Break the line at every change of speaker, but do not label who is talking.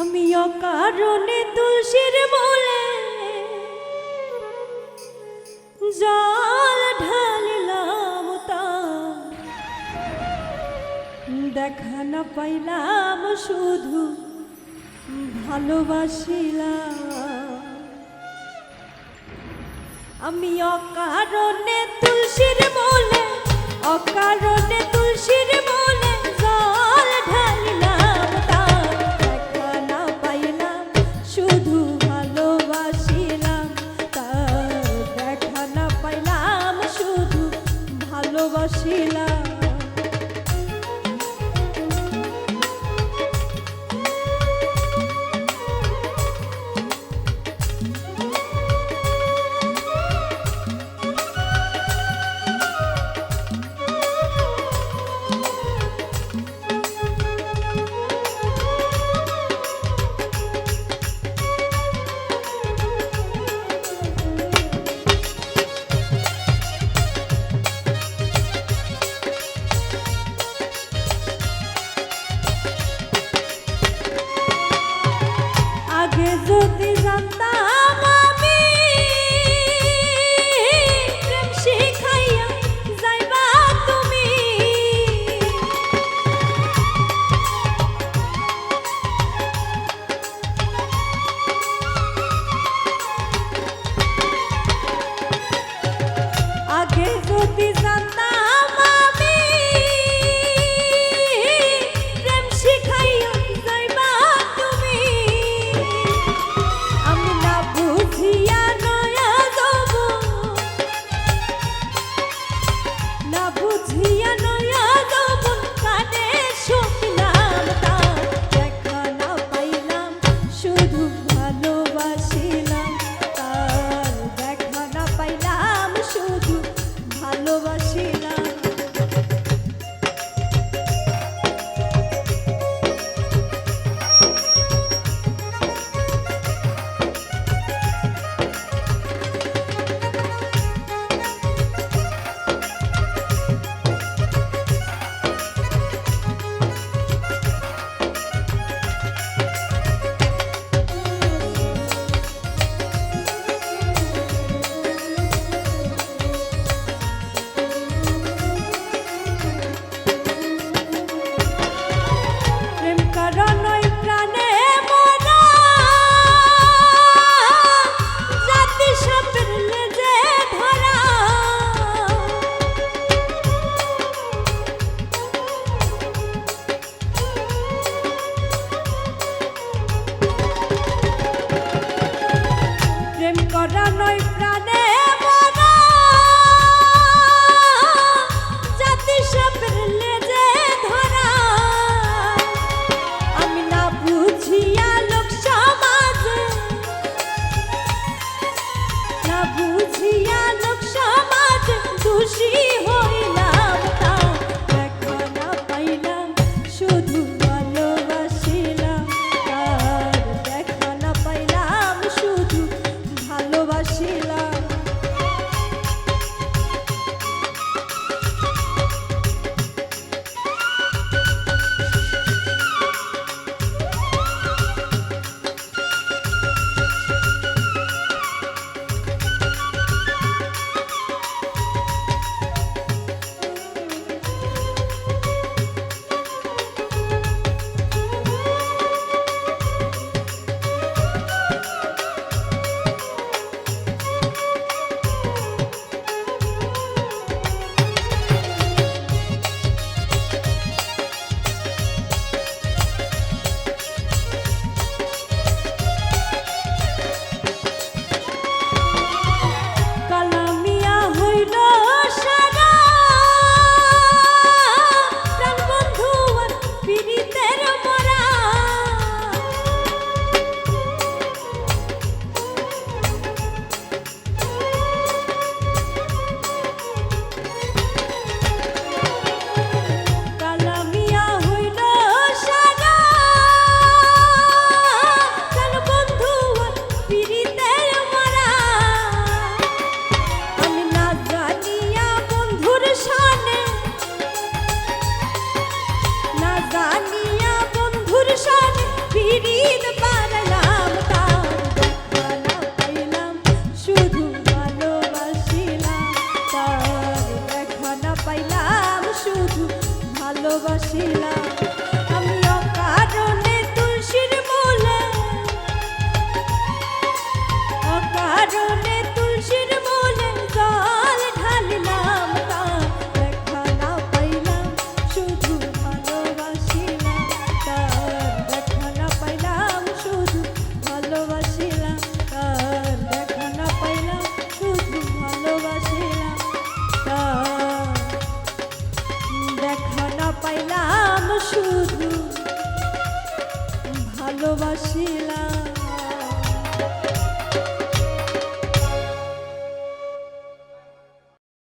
আমি অকারণে তুলসীর মূলে জল ঢালিলাম দেখা না পাইলাম, শুধু ভালোবাসিলাম। আমি অকারণে তুলসীর মূলে অকারণে তুলসীর শুধু পাইলাম শুধু ভালোবাসিলাম। শুধু ভালোবাসিলাম।